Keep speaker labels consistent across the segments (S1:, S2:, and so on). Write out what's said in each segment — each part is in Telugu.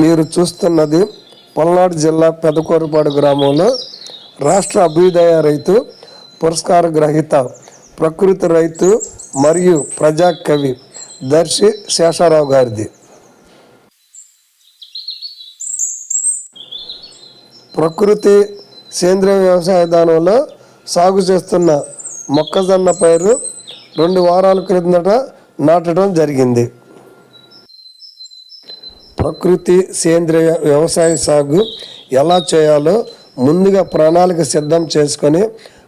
S1: మీరు చూస్తున్నది పల్నాడు జిల్లా పెదకోరుపాడు గ్రామంలో రాష్ట్ర అభ్యుదయ రైతు పురస్కార గ్రహీత ప్రకృతి రైతు మరియు ప్రజా కవి దర్శి శేషారావు గారిది. ప్రకృతి సేంద్రియ వ్యవసాయ విధానంలో సాగు చేస్తున్న మొక్కజొన్న పైరు రెండు వారాల క్రిందట నాటడం జరిగింది. ప్రకృతి సేంద్రియ వ్యవసాయ సాగు ఎలా చేయాలో ముందుగా ప్రణాళిక సిద్ధం చేసుకొని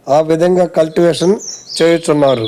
S1: ఆ విధంగా కల్టివేషన్ చేయుచున్నారు.